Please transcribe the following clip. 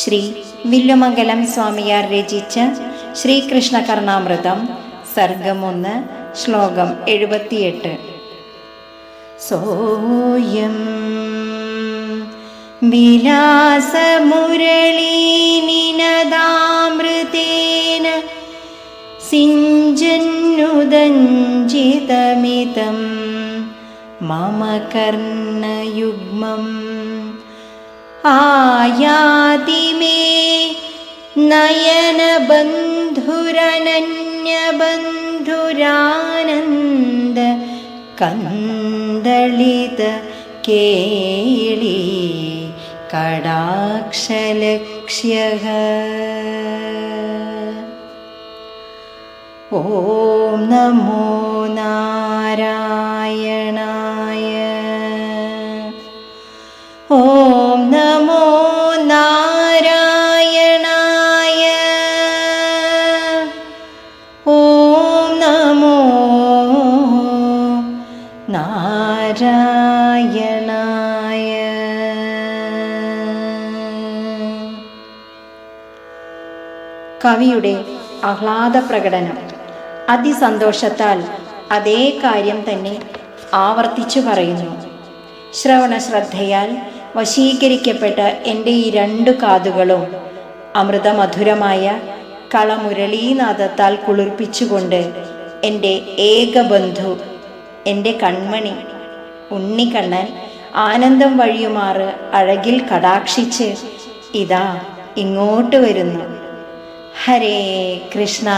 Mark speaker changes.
Speaker 1: ശ്രീ വില്ലുമംഗലം സ്വാമിയാർ രചിച്ച ശ്രീകൃഷ്ണ കർണാമൃതം സർഗം ഒന്ന് ശ്ലോകം എഴുപത്തിയെട്ട്. സോയം വിലാസമുരളീനിനദാമൃതേന സിഞ്ചന്നുദഞ്ചിതമിതം മമ കർണയുഗ്മം ആയാതി दिमे नयनबन्धुरनन्यबन्धुरानन्द कन्दलित केळि कडाक्षलक्ष्यः। ॐ नमो നാരായണായ. കവിയുടെ ആഹ്ലാദ പ്രകടനം അതിസന്തോഷത്താൽ അതേ കാര്യം തന്നെ ആവർത്തിച്ചു പറയുന്നു. ശ്രവണ ശ്രദ്ധയാൽ വശീകരിക്കപ്പെട്ട എന്റെ ഈ രണ്ടു കാതുകളും അമൃതമധുരമായ കളമുരളീനാഥത്താൽ കുളിർപ്പിച്ചുകൊണ്ട് എന്റെ ഏകബന്ധു എന്റെ കൺമണി ഉണ്ണിക്കണ്ണൻ ആനന്ദം വഴിയുമാറ് അഴകിൽ കടാക്ഷിച്ച് ഇതാ ഇങ്ങോട്ട് വരുന്നു. ഹരേ കൃഷ്ണ.